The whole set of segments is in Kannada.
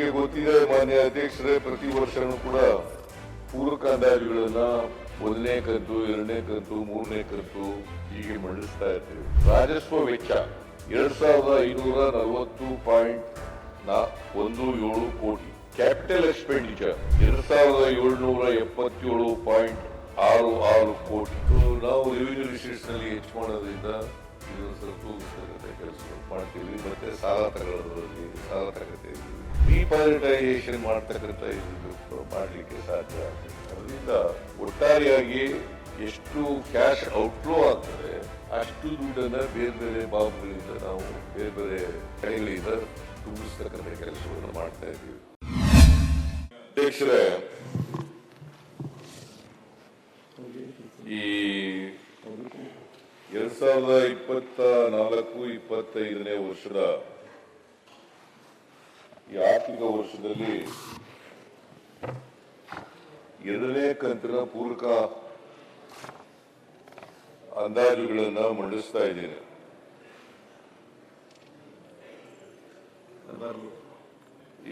ನಿಮಗೆ ಗೊತ್ತಿದೆ, ಮಾನ್ಯ ಅಧ್ಯಕ್ಷರೇ, ಪ್ರತಿ ವರ್ಷನೂ ಕೂಡ ಪೂರಕ ಅಂದಾಜುಗಳನ್ನ ಒಂದನೇ ಕಂತು, ಎರಡನೇ ಕಂತು, ಮೂರನೇ ಕಂತು ಹೀಗೆ ಮಂಡಿಸ್ತಾ ಇರ್ತೇವೆ. ರಾಜಸ್ವ ವೆಚ್ಚ ಎರಡ್ ಸಾವಿರದ ಐನೂರ ನಲವತ್ತು ಪಾಯಿಂಟ್ ಒಂದು ಏಳು ಕೋಟಿ. ಕ್ಯಾಪಿಟಲ್ ಎಕ್ಸ್ಪೆಂಡಿಚರ್ ಎರಡ್ ಸಾವಿರದ ಏಳ್ನೂರ ಎಪ್ಪತ್ತೇಳು ಪಾಯಿಂಟ್ ಆರು ಆರು ಕೋಟಿ. ನಾವು ರೆವಿನ್ಯೂ ರಿಸೀಟ್ಸ್ನಲ್ಲಿ ಹೆಚ್ಚು ಮಾಡೋದ್ರಿಂದ ಇದನ್ನು ಸ್ವಲ್ಪ ತೂಗಿಸ್ತಕ್ಕಂಥ ಕೆಲಸ ಮಾಡ್ತೀವಿ ಮತ್ತೆ ಸಾಲ ತಗೊಳ್ಳೋದ್ರಲ್ಲಿ ಸಾಲ ತಗೋತೀವಿ ಡಿಪಾಲಿಟೈಸೇಷನ್ ಮಾಡ್ತಕ್ಕಂಥ ಇದು ಮಾಡಲಿಕ್ಕೆ ಸಾಧ್ಯ ಆಗ್ತದೆ ಅದರಿಂದ ಒಟ್ಟಾರೆಯಾಗಿ ಎಷ್ಟು ಕ್ಯಾಶ್ ಔಟ್ಫ್ಲೋ ಆಗ್ತದೆ. ಅಷ್ಟು ದುಡ್ಡನ್ನ ಬೇರೆ ಬೇರೆ ಬಾಬುಗಳಿಂದ ನಾವು ಬೇರೆ ಬೇರೆ ಕಡೆಗಳಿಂದ ತುಂಬಿಸ್ತಕ್ಕಂಥ ಕೆಲಸವನ್ನು ಮಾಡ್ತಾ ಇದ್ದೀವಿ. ಅಧ್ಯಕ್ಷರೇ, ಈ ಎರಡ್ ಸಾವಿರದ ಇಪ್ಪತ್ತ ನಾಲ್ಕು ಇಪ್ಪತ್ತೈದನೇ ವರ್ಷದ ಈ ಆರ್ಥಿಕ ವರ್ಷದಲ್ಲಿ ಎರಡನೇ ಕಂತಿನ ಪೂರಕ ಅಂದಾಜುಗಳನ್ನ ಮಂಡಿಸ್ತಾ ಇದ್ದೇನೆ.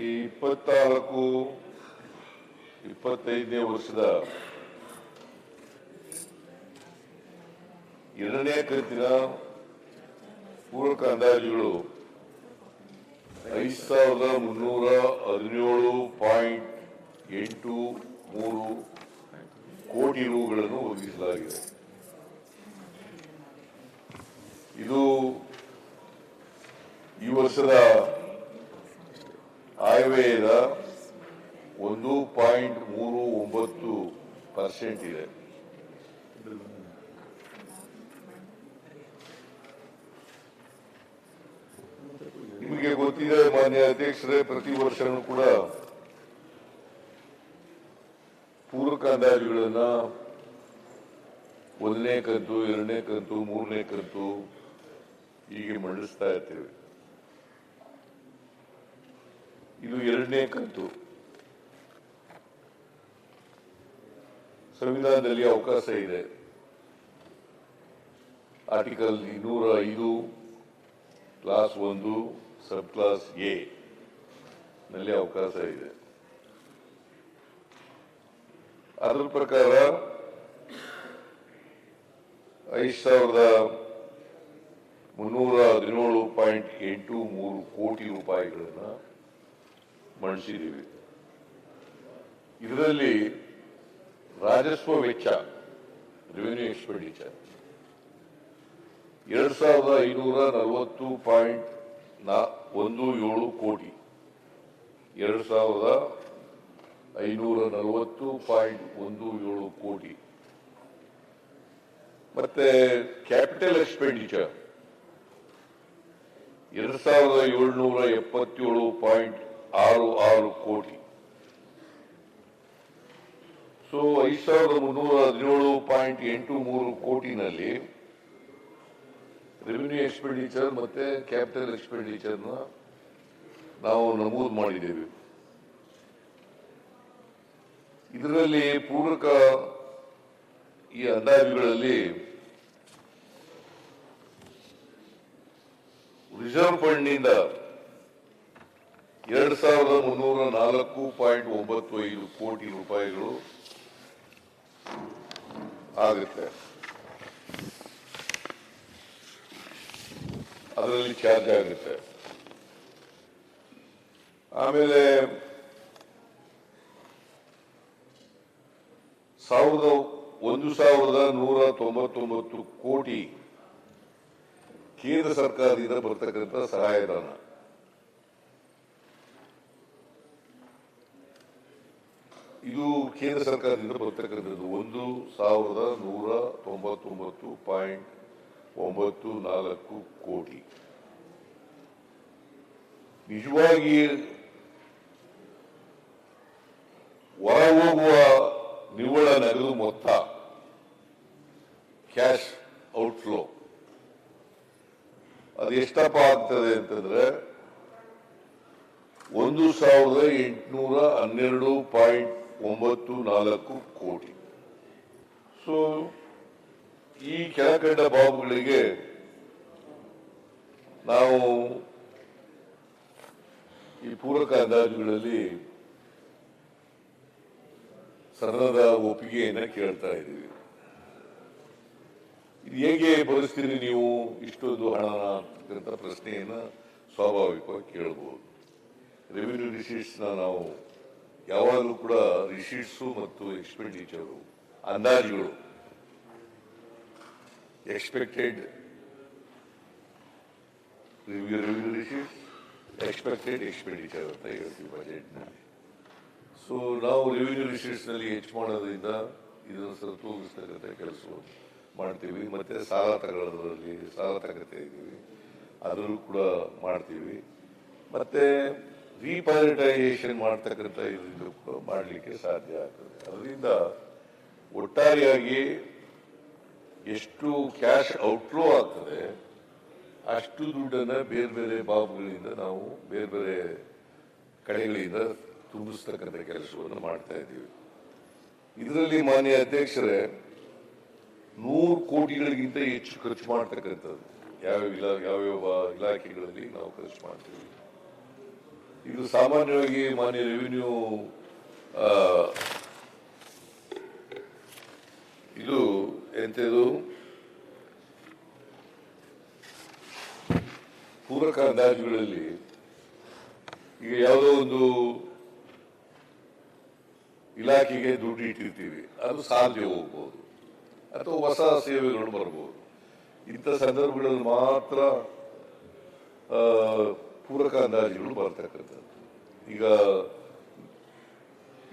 ಈ ಇಪ್ಪತ್ನಾಲ್ಕು, ಇಪ್ಪತ್ತೈದನೇ ವರ್ಷದ ಎರಡನೇ ಕಂತಿನ ಪೂರಕ ಅಂದಾಜುಗಳು. ಐದು ಸಾವಿರದ ಮುನ್ನೂರ ಹದಿನೇಳು ಪಾಯಿಂಟ್ ಎಂಟು ಮೂರು ಕೋಟಿ ರೂಗಳನ್ನು ಒದಗಿಸಲಾಗಿದೆ. ಇದು ಈ ವರ್ಷದ ಆಯವ್ಯಯದ ಒಂದು ಪಾಯಿಂಟ್ ಮೂರು ಒಂಬತ್ತು ಪರ್ಸೆಂಟ್ ಇದೆ. ನಿಮಗೆ ಗೊತ್ತಿದೆ ಮಾನ್ಯ ಅಧ್ಯಕ್ಷರೇ, ಪ್ರತಿ ವರ್ಷನೂ ಕೂಡ ಪೂರಕ ಅಂದಾಜುಗಳನ್ನ ಒಂದನೇ ಕಂತು, ಎರಡನೇ ಕಂತು, ಮೂರನೇ ಕಂತು ಹೀಗೆ ಮಂಡಿಸ್ತಾ ಇರ್ತೇವೆ. ಇದು ಎರಡನೇ ಕಂತು. ಸಂವಿಧಾನದಲ್ಲಿ ಅವಕಾಶ ಇದೆ. ಆರ್ಟಿಕಲ್ ಇನ್ನೂರ ಐದು, ಕ್ಲಾಸ್ ಒಂದು ಸಬ್ ಕ್ಲಾಸ್ ಎ ನಲ್ಲಿ ಅವಕಾಶ ಇದೆ. ಅದರ ಪ್ರಕಾರ ಐದು ಸಾವಿರದ ಮುನ್ನೂರ ಹದಿನೇಳು ಪಾಯಿಂಟ್ ಎಂಟು ಮೂರು ಕೋಟಿ ರೂಪಾಯಿಗಳನ್ನ ಮಣಿಸಿದ್ದೀವಿ ಇದರಲ್ಲಿ ರಾಜಸ್ವ ವೆಚ್ಚ ರೆವಿನ್ಯೂ ಎಕ್ಸ್ಪೆಂಡಿಚರ್ ಎರಡ್ ಸಾವಿರದ ಐನೂರ ನಲವತ್ತು ಪಾಯಿಂಟ್ ಒಂದು ಏಳು ಕೋಟಿ. ಎರಡು ಸಾವಿರದ ಐನೂರ ನಲವತ್ತು ಪಾಯಿಂಟ್ ಒಂದು ಏಳು ಕೋಟಿ. ಮತ್ತೆ ಕ್ಯಾಪಿಟಲ್ ಎಕ್ಸ್ಪೆಂಡಿಚರ್. ಎರಡು ಸಾವಿರದ ಏಳ್ನೂರ ಎಪ್ಪತ್ತೇಳು ಪಾಯಿಂಟ್ ಆರು ಆರು ಕೋಟಿ. ಸೊ, ಐದು ಸಾವಿರದ ಮುನ್ನೂರ ಹದಿನೇಳು ಪಾಯಿಂಟ್ ಎಂಟು ಮೂರು ಕೋಟಿನಲ್ಲಿ ರೆವಿನ್ಯೂ ಎಕ್ಸ್ಪೆಂಡಿಚರ್ ಮತ್ತೆ ಕ್ಯಾಪಿಟಲ್ ಎಕ್ಸ್ಪೆಂಡಿಚರ್ನ ನಾವು ನಮೂದು ಮಾಡಿದ್ದೇವೆ. ಇದರಲ್ಲಿ ಪೂರಕ ಈ ಅಂದಾಜುಗಳಲ್ಲಿ ರಿಸರ್ವ್ ಫಂಡ್ನಿಂದ ಎರಡ್ ಸಾವಿರದ ಮುನ್ನೂರ ನಾಲ್ಕು ಪಾಯಿಂಟ್ ಒಂಬತ್ತು ಐದು ಕೋಟಿ ರೂಪಾಯಿಗಳು ಆಗುತ್ತೆ. ಅದರಲ್ಲಿ ಚಾರ್ಜ್ ಆಗುತ್ತೆ ಆಮೇಲೆ ಸಾವಿರದ ಒಂದು ಸಾವಿರದ ನೂರ ತೊಂಬತ್ತೊಂಬತ್ತು ಕೋಟಿ ಕೇಂದ್ರ ಸರ್ಕಾರದಿಂದ ಬರ್ತಕ್ಕಂಥ ಸಹಾಯಧನ ಇದು ಕೇಂದ್ರ ಸರ್ಕಾರದಿಂದ ಬರ್ತಕ್ಕಂಥದ್ದು ಒಂದು ಸಾವಿರದ ನೂರ ತೊಂಬತ್ತೊಂಬತ್ತು ಪಾಯಿಂಟ್ ಒಂಬತ್ತು ನಾಲ್ಕು ಕೋಟಿ. ನಿಜವಾಗಿ ಹೊರ ಹೋಗುವ ನಿವ್ವಳ ನಗದು ಮೊತ್ತ ಕ್ಯಾಶ್ ಔಟ್ಫ್ಲೋ ಅದು ಎಷ್ಟಪ್ಪ ಆಗ್ತದೆ ಅಂತಂದ್ರೆ ಒಂದು ಸಾವಿರದ ಎಂಟುನೂರ ಹನ್ನೆರಡು ಪಾಯಿಂಟ್ ಒಂಬತ್ತು ನಾಲ್ಕು ಕೋಟಿ. ಸೊ ಈ ಕೆಳಕಂಡ ಬಾಬುಗಳಿಗೆ ನಾವು ಈ ಪೂರಕ ಅಂದಾಜುಗಳಲ್ಲಿ ಸದನದ ಒಪ್ಪಿಗೆಯನ್ನ ಕೇಳ್ತಾ ಇದ್ದೀವಿ. ಇದು ಹೇಗೆ ಬಳಸ್ತೀರಿ ನೀವು? ಇಷ್ಟೊಂದು ಹಣ ಅಂತಕ್ಕಂಥ ಪ್ರಶ್ನೆಯನ್ನ ಸ್ವಾಭಾವಿಕವಾಗಿ ಕೇಳಬಹುದು ರೆವಿನ್ಯೂ ರಿಸೀಟ್ಸ್ನ ನಾವು ಯಾವಾಗಲೂ ಕೂಡ ರಿಸೀಟ್ಸು ಮತ್ತು ಎಕ್ಸ್ಪೆಂಡಿಚರು ಅಂದಾಜುಗಳು. Expected of the expected expenditure ಅಂತ ಹೇಳ್ತೀವಿ ಬಜೆಟ್ನಲ್ಲಿ ಸೊ ನಾವು ರೆವಿನ್ಯೂ ರಿಸೀಟ್ಸ್ನಲ್ಲಿ ಹೆಚ್ಚು ಮಾಡೋದ್ರಿಂದ ಇದನ್ನು ಸಹ ತೂಗಿಸ್ತಕ್ಕಂಥ ಕೆಲಸವನ್ನು ಮಾಡ್ತೀವಿ. ಮತ್ತು ಸಾಲ ತಗೊಳ್ಳೋದ್ರಲ್ಲಿ ಸಾಲ ತಗೋತಾ ಇದ್ದೀವಿ. ಅದರಲ್ಲೂ ಕೂಡ ಮಾಡ್ತೀವಿ. ಮತ್ತು ರೀಪ್ರೈವೇಟೈಸೇಷನ್ ಮಾಡ್ತಕ್ಕಂಥ ಇದರಿಂದ ಕೂಡ ಮಾಡಲಿಕ್ಕೆ ಸಾಧ್ಯ ಆಗ್ತದೆ. ಅದರಿಂದ ಒಟ್ಟಾರೆಯಾಗಿ ಎಷ್ಟು ಕ್ಯಾಶ್ ಔಟ್ಫ್ಲೋ ಆಗ್ತದೆ, ಅಷ್ಟು ದುಡ್ಡನ್ನು ಬೇರೆ ಬೇರೆ ಬಾಬುಗಳಿಂದ ನಾವು ಬೇರೆ ಬೇರೆ ಕಡೆಗಳಿಂದ ತುಂಬಿಸ್ತಕ್ಕಂಥ ಕೆಲಸವನ್ನು ಮಾಡ್ತಾ ಇದ್ದೀವಿ. ಇದರಲ್ಲಿ ಮಾನ್ಯ ಅಧ್ಯಕ್ಷರೇ, ನೂರು ಕೋಟಿಗಳಿಗಿಂತ ಹೆಚ್ಚು ಖರ್ಚು ಮಾಡ್ತಕ್ಕಂಥದ್ದು ಯಾವ ಇಲಾ, ಯಾವ್ಯಾವ ಇಲಾಖೆಗಳಲ್ಲಿ ನಾವು ಖರ್ಚು ಮಾಡ್ತೀವಿ. ಇದು ಸಾಮಾನ್ಯವಾಗಿ ಮಾನ್ಯ ರೆವಿನ್ಯೂ ಇದು ಎಂಥದ್ದು ಪೂರಕ ಅಂದಾಜುಗಳಲ್ಲಿ ಈಗ ಯಾವುದೋ ಒಂದು ಇಲಾಖೆಗೆ ದುಡ್ಡು ಇಟ್ಟಿರ್ತೀವಿ. ಅದು ಸಾಧ್ಯ ಹೋಗ್ಬೋದು. ಅಥವಾ ಹೊಸ ಸೇವೆಗಳು ಬರ್ಬೋದು. ಇಂಥ ಸಂದರ್ಭಗಳಲ್ಲಿ ಮಾತ್ರ ಪೂರಕ ಅಂದಾಜುಗಳು ಬರ್ತಕ್ಕಂಥದ್ದು ಈಗ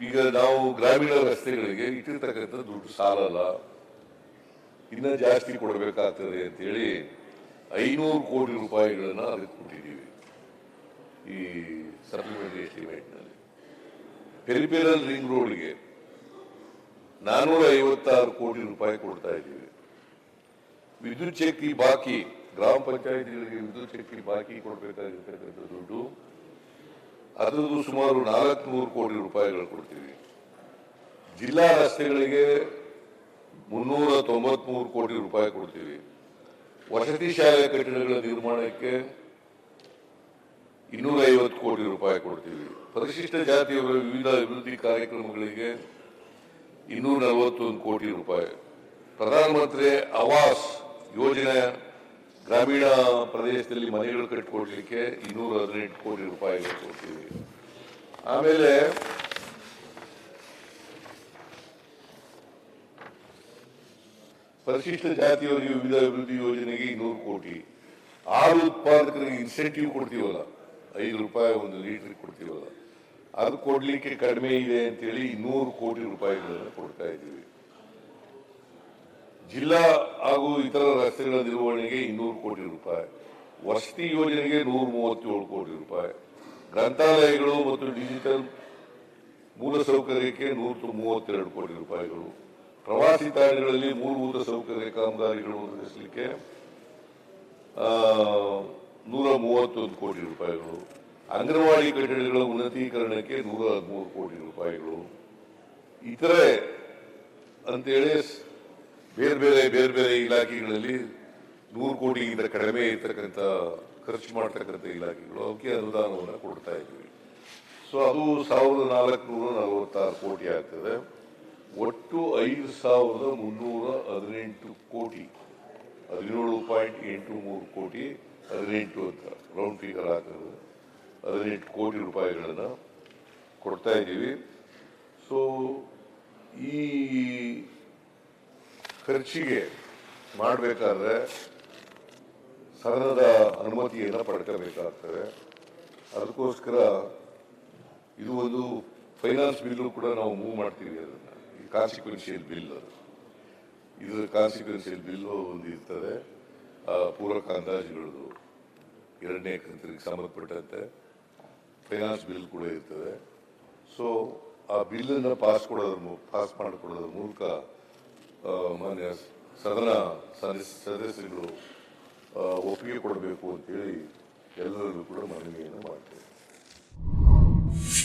ಈಗ ನಾವು ಗ್ರಾಮೀಣ ರಸ್ತೆಗಳಿಗೆ ಇಟ್ಟಿರ್ತಕ್ಕಂಥ ದುಡ್ಡು ಸಾಲಲ್ಲ. ಇನ್ನ ಜಾಸ್ತಿ ಕೊಡಬೇಕಾಗ್ತದೆ ಅಂತೇಳಿ ಐನೂರು ಕೋಟಿ ರೂಪಾಯಿಗಳನ್ನ ಅದಕ್ಕೆ ಕೊಟ್ಟಿದ್ದೀವಿ ಈ ಸಪ್ಲಿಮೆಂಟರಿ ಎಸ್ಟಿಮೇಟ್ನಲ್ಲಿ ಪೆರಿಪೆರಲ್ ರಿಂಗ್ ರೋಡ್ಗೆ ನಾನೂರ ಐವತ್ತಾರು ಕೋಟಿ ರೂಪಾಯಿ ಕೊಡ್ತಾ ಇದ್ದೀವಿ. ವಿದ್ಯುತ್ ಶಕ್ತಿ ಬಾಕಿ, ಗ್ರಾಮ ಪಂಚಾಯತಿಗಳಿಗೆ ವಿದ್ಯುತ್ ಶಕ್ತಿ ಬಾಕಿ ಕೊಡಬೇಕಾಗಿರ್ತಕ್ಕಂಥ ದುಡ್ಡು, ಅದರದ್ದು ಸುಮಾರು ನಾಲ್ಕುನೂರು ಕೋಟಿ ರೂಪಾಯಿಗಳು ಕೊಡ್ತೀವಿ. ಜಿಲ್ಲಾ ರಸ್ತೆಗಳಿಗೆ ಮುನ್ನೂರ ತೊಂಬತ್ಮೂರು ಕೋಟಿ ರೂಪಾಯಿ ಕೊಡ್ತೀವಿ. ವಸತಿ ಶಾಲೆ ಕಟ್ಟಡಗಳ ನಿರ್ಮಾಣಕ್ಕೆ ಇನ್ನೂರ ಐವತ್ತು ಕೋಟಿ ರೂಪಾಯಿ ಕೊಡ್ತೀವಿ. ಪರಿಶಿಷ್ಟ ಜಾತಿಯವರ ವಿವಿಧ ಅಭಿವೃದ್ಧಿ ಕಾರ್ಯಕ್ರಮಗಳಿಗೆ ಇನ್ನೂರ ನಲವತ್ತೊಂದು ಕೋಟಿ ರೂಪಾಯಿ. ಪ್ರಧಾನಮಂತ್ರಿ ಆವಾಸ್ ಯೋಜನೆ ಗ್ರಾಮೀಣ ಪ್ರದೇಶದಲ್ಲಿ ಮನೆಗಳು ಕಟ್ಟಿಕೊಡ್ಲಿಕ್ಕೆ ಇನ್ನೂರ ಹದಿನೆಂಟು ಕೋಟಿ ರೂಪಾಯಿ ಕೊಡ್ತೀವಿ. ಆಮೇಲೆ ಪರಿಶಿಷ್ಟ ಜಾತಿಯವರಿಗೆ ವಿವಿಧ ಅಭಿವೃದ್ಧಿ ಯೋಜನೆಗೆ ಇನ್ನೂರು ಕೋಟಿ. ಹಾಲು ಉತ್ಪಾದಕರಿಗೆ ಇನ್ಸೆಂಟಿವ್ ಕೊಡ್ತೀವಲ್ಲ? ಐದು ರೂಪಾಯಿ ಒಂದು ಲೀಟರ್ ಕೊಡ್ತೀವಲ್ಲ? ಅದು ಕೊಡ್ಲಿಕ್ಕೆ ಕಡಿಮೆ ಇದೆ ಅಂತೇಳಿ ಇನ್ನೂರು ಕೋಟಿ ರೂಪಾಯಿಗಳನ್ನು ಕೊಡ್ತಾ ಇದ್ದೀವಿ. ಜಿಲ್ಲಾ ಹಾಗೂ ಇತರ ರಸ್ತೆಗಳ ನಿರ್ವಹಣೆಗೆ ಇನ್ನೂರು ಕೋಟಿ ರೂಪಾಯಿ. ವಸತಿ ಯೋಜನೆಗೆ ನೂರ ಮೂವತ್ತೇಳು ಕೋಟಿ ರೂಪಾಯಿ. ಗ್ರಂಥಾಲಯಗಳು ಮತ್ತು ಡಿಜಿಟಲ್ ಮೂಲಸೌಕರ್ಯಕ್ಕೆ ನೂರ ಮೂವತ್ತೆರಡು ಕೋಟಿ ರೂಪಾಯಿಗಳು. ಪ್ರವಾಸಿ ತಾಣಗಳಲ್ಲಿ ಮೂಲಭೂತ ಸೌಕರ್ಯ ಕಾಮಗಾರಿಗಳು ಒದಗಿಸಲಿಕ್ಕೆ ನೂರ ಮೂವತ್ತೊಂದು ಕೋಟಿ ರೂಪಾಯಿಗಳು. ಅಂಗನವಾಡಿ ಕಟ್ಟಡಗಳ ಉನ್ನತೀಕರಣಕ್ಕೆ ನೂರ ಹದಿಮೂರು ಕೋಟಿ ರೂಪಾಯಿಗಳು. ಇತರೆ ಅಂತೇಳಿ ಬೇರೆ ಬೇರೆ ಬೇರೆ ಬೇರೆ ಇಲಾಖೆಗಳಲ್ಲಿ ನೂರು ಕೋಟಿಗಿಂತ ಕಡಿಮೆ ಇರ್ತಕ್ಕಂಥ, ಖರ್ಚು ಮಾಡ್ತಕ್ಕಂಥ ಇಲಾಖೆಗಳು ಅವಕ್ಕೆ ಅನುದಾನವನ್ನು ಕೊಡ್ತಾ ಇದ್ದೀವಿ. ಸೊ ಅದು ಸಾವಿರದ ನಾಲ್ಕುನೂರ ನಲವತ್ತಾರು ಕೋಟಿ ಆಗ್ತದೆ. ಒಟ್ಟು ಐದು ಸಾವಿರದ ಮುನ್ನೂರ ಹದಿನೆಂಟು ಕೋಟಿ, ಹದಿನೇಳು ಪಾಯಿಂಟ್ ಎಂಟು ಮೂರು ಕೋಟಿ, ಹದಿನೆಂಟು ಅಂತ ರೌಂಡ್ ಫಿಗರ್ ಹಾಕೋದು, ಹದಿನೆಂಟು ಕೋಟಿ ರೂಪಾಯಿಗಳನ್ನು ಕೊಡ್ತಾ ಇದ್ದೀವಿ. ಸೊ ಈ ಖರ್ಚಿಗೆ ಮಾಡಬೇಕಾದ್ರೆ ಸದನದ ಅನುಮತಿಯನ್ನು ಪಡ್ಕೋಬೇಕಾಗ್ತದೆ. ಅದಕ್ಕೋಸ್ಕರ ಇದು ಒಂದು ಫೈನಾನ್ಸ್ ಬಿಲ್ಲು ಕೂಡ ನಾವು ಮೂವ್ ಮಾಡ್ತೀವಿ ಅದನ್ನ. ಕಾನ್ಸಿಕ್ವೆನ್ಷಿಯಲ್ ಬಿಲ್ ಅದು. ಇದು ಕಾನ್ಸಿಕ್ವೆನ್ಷಿಯಲ್ ಬಿಲ್ಲು ಒಂದು ಇರ್ತದೆ. ಪೂರಕ ಅಂದಾಜುಗಳದು. ಎರಡನೇ ಕಂತಿಗೆ ಸಂಬಂಧಪಟ್ಟಂತೆ ಫೈನಾನ್ಸ್ ಬಿಲ್ ಕೂಡ ಇರ್ತದೆ. ಸೊ ಆ ಬಿಲ್ಲನ್ನು ಪಾಸ್ ಕೊಡೋದ್ರ ಪಾಸ್ ಮಾಡಿಕೊಡೋದ್ರ ಮೂಲಕ ಮಾನ್ಯ ಸದನ ಸದಸ್ಯ ಸದಸ್ಯರು ಒಪ್ಪಿಗೆ ಕೊಡಬೇಕು ಅಂತೇಳಿ ಎಲ್ಲರಲ್ಲೂ ಕೂಡ ಮನವಿಯನ್ನು ಮಾಡ್ತೇವೆ.